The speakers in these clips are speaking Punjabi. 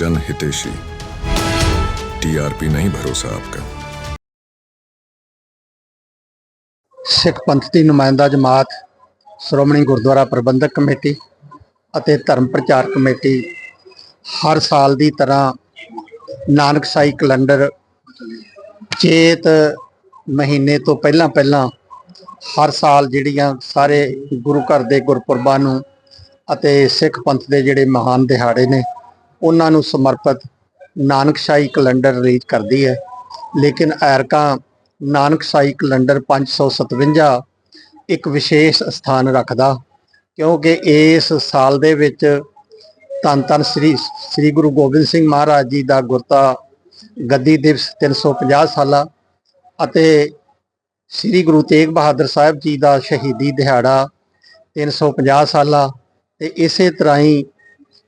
जन हितेशी टीआरपी नहीं भरोसा आपका ਸਿੱਖ ਪੰਥ ਦੀ ਨੁਮਾਇੰਦਾ ਜਮਾਤ ਸ਼੍ਰੋਮਣੀ ਗੁਰਦੁਆਰਾ ਪ੍ਰਬੰਧਕ ਕਮੇਟੀ ਅਤੇ ਧਰਮ ਪ੍ਰਚਾਰ ਕਮੇਟੀ ਹਰ ਸਾਲ ਦੀ ਤਰ੍ਹਾਂ ਨਾਨਕਸਾਈ ਕੈਲੰਡਰ ਚੇਤ ਮਹੀਨੇ ਤੋਂ ਪਹਿਲਾਂ ਪਹਿਲਾਂ ਹਰ ਸਾਲ ਜਿਹੜੀਆਂ ਸਾਰੇ ਗੁਰੂ ਘਰ ਦੇ ਗੁਰਪੁਰਬਾਂ ਨੂੰ ਅਤੇ ਸਿੱਖ ਪੰਥ ਦੇ ਜਿਹੜੇ ਮਹਾਨ ਦਿਹਾੜੇ ਨੇ ਉਹਨਾਂ ਨੂੰ ਸਮਰਪਿਤ ਨਾਨਕਸ਼ਾਹੀ ਕੈਲੰਡਰ ਰਿਲੀਜ਼ ਕਰਦੀ ਹੈ। ਲੇਕਿਨ ਐਰਕਾਂ ਨਾਨਕਸ਼ਾਹੀ ਕੈਲੰਡਰ 557 ਇੱਕ ਵਿਸ਼ੇਸ਼ ਸਥਾਨ ਰੱਖਦਾ, ਕਿਉਂਕਿ ਇਸ ਸਾਲ ਦੇ ਵਿੱਚ ਧੰਨ ਧੰਨ ਸ੍ਰੀ ਸ੍ਰੀ ਗੁਰੂ ਗੋਬਿੰਦ ਸਿੰਘ ਮਹਾਰਾਜ ਜੀ ਦਾ ਗੁਰਤਾ ਗੱਦੀ ਦਿਵਸ 350 ਸਾਲਾ ਅਤੇ ਸ੍ਰੀ ਗੁਰੂ ਤੇਗ ਬਹਾਦਰ ਸਾਹਿਬ ਜੀ ਦਾ ਸ਼ਹੀਦੀ ਦਿਹਾੜਾ 350 ਸਾਲਾ, ਤੇ ਇਸੇ ਤਰ੍ਹਾਂ ਹੀ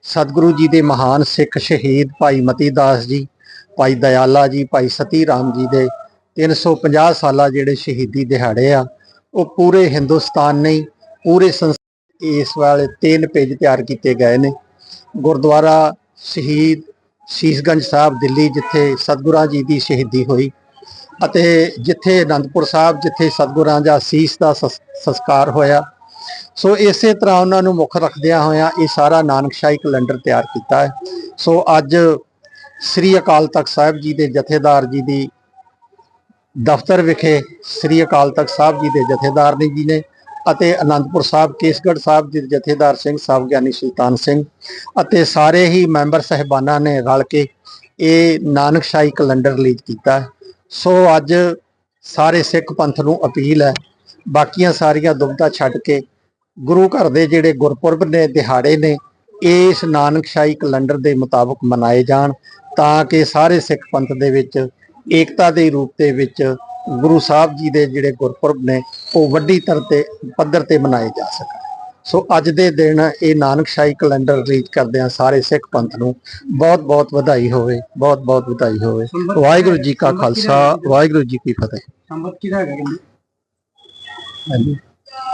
ਸਤਿਗੁਰੂ ਜੀ ਦੇ ਮਹਾਨ ਸਿੱਖ ਸ਼ਹੀਦ ਭਾਈ ਮਤੀ ਦਾਸ ਜੀ, ਭਾਈ ਦਇਆਲਾ ਜੀ, ਭਾਈ ਸਤੀ ਰਾਮ ਜੀ ਦੇ 350 ਸਾਲਾ ਜਿਹੜੇ ਸ਼ਹੀਦੀ ਦਿਹਾੜੇ ਆ, ਉਹ ਪੂਰੇ ਹਿੰਦੁਸਤਾਨ ਨਹੀਂ ਪੂਰੇ ਸੰਸ ਇਸ ਵਾਲੇ ਤਿੰਨ ਪੇਜ ਤਿਆਰ ਕੀਤੇ ਗਏ ਨੇ। ਗੁਰਦੁਆਰਾ ਸ਼ਹੀਦ ਸ਼ੀਸ਼ਗੰਜ ਸਾਹਿਬ ਦਿੱਲੀ ਜਿੱਥੇ ਸਤਿਗੁਰਾਂ ਜੀ ਦੀ ਸ਼ਹੀਦੀ ਹੋਈ ਅਤੇ ਜਿੱਥੇ ਅਨੰਦਪੁਰ ਸਾਹਿਬ ਜਿੱਥੇ ਸਤਿਗੁਰਾਂ ਦਾ ਸੀਸ ਦਾ ਸਸ- ਸੰਸਕਾਰ ਹੋਇਆ ਸੋ ਇਸੇ ਤਰ੍ਹਾਂ ਉਹਨਾਂ ਨੂੰ ਮੁੱਖ ਰੱਖਦਿਆਂ ਹੋਇਆਂ ਇਹ ਸਾਰਾ ਨਾਨਕਸ਼ਾਹੀ ਕੈਲੰਡਰ ਤਿਆਰ ਕੀਤਾ ਹੈ। ਸੋ ਅੱਜ ਸ੍ਰੀ ਅਕਾਲ ਤਖਤ ਸਾਹਿਬ ਜੀ ਦੇ ਜਥੇਦਾਰ ਜੀ ਦੀ ਦਫ਼ਤਰ ਵਿਖੇ ਸ੍ਰੀ ਅਕਾਲ ਤਖਤ ਸਾਹਿਬ ਜੀ ਦੇ ਜਥੇਦਾਰ ਨੇ ਜੀ ਨੇ ਅਤੇ ਅਨੰਦਪੁਰ ਸਾਹਿਬ, ਕੇਸਗੜ੍ਹ ਸਾਹਿਬ ਦੇ ਜਥੇਦਾਰ ਸਿੰਘ ਸਾਹਿਬ ਗਿਆਨੀ ਸੁਲਤਾਨ ਸਿੰਘ ਅਤੇ ਸਾਰੇ ਹੀ ਮੈਂਬਰ ਸਹਿਬਾਨਾਂ ਨੇ ਰਲ ਕੇ ਇਹ ਨਾਨਕਸ਼ਾਹੀ ਕੈਲੰਡਰ ਰਿਲੀਜ਼ ਕੀਤਾ ਸੋ ਅੱਜ ਸਾਰੇ ਸਿੱਖ ਪੰਥ ਨੂੰ ਅਪੀਲ ਹੈ। ਬਾਕੀਆਂ ਸਾਰੀਆਂ ਦੁਬਿਧਾ ਛੱਡ ਕੇ ਗੁਰੂ ਘਰ ਦੇ ਜਿਹੜੇ ਗੁਰਪੁਰਬ ਨੇ ਦਿਹਾੜੇ ਨੇ ਇਸ ਨਾਨਕਸ਼ਾਹੀ ਕੈਲੰਡਰ ਦੇ ਮੁਤਾਬਕ ਮਨਾਏ ਜਾਣ ਤਾਂ ਕਿ ਸਾਰੇ ਸਿੱਖ ਪੰਥ ਦੇ ਵਿੱਚ ਏਕਤਾ ਦੇ ਰੂਪ ਦੇ ਵਿੱਚ ਗੁਰੂ ਸਾਹਿਬ ਜੀ ਦੇ ਜਿਹੜੇ ਗੁਰਪੁਰਬ ਨੇ ਉਹ ਵੱਡੀ ਤਰ ਤੇ ਪੱਧਰ ਤੇ ਮਨਾਏ ਜਾ ਸਕਣ। ਸੋ ਅੱਜ ਦੇ ਦਿਨ ਇਹ ਨਾਨਕਸ਼ਾਹੀ ਕੈਲੰਡਰ ਰਿਲੀਜ਼ ਕਰਦਿਆਂ ਸਾਰੇ ਸਿੱਖ ਪੰਥ ਨੂੰ। ਬਹੁਤ ਬਹੁਤ ਵਧਾਈ ਹੋਵੇ ਬਹੁਤ ਬਹੁਤ ਵਧਾਈ ਹੋਵੇ। ਵਾਹਿਗੁਰੂ ਜੀ ਕਾ ਖਾਲਸਾ ਵਾਹਿਗੁਰੂ ਜੀ ਕੀ ਫਤਿਹ। ਸੰਬਤ ਕਿਹਦਾ ਹੈਗਾ ਹਾਂਜੀ।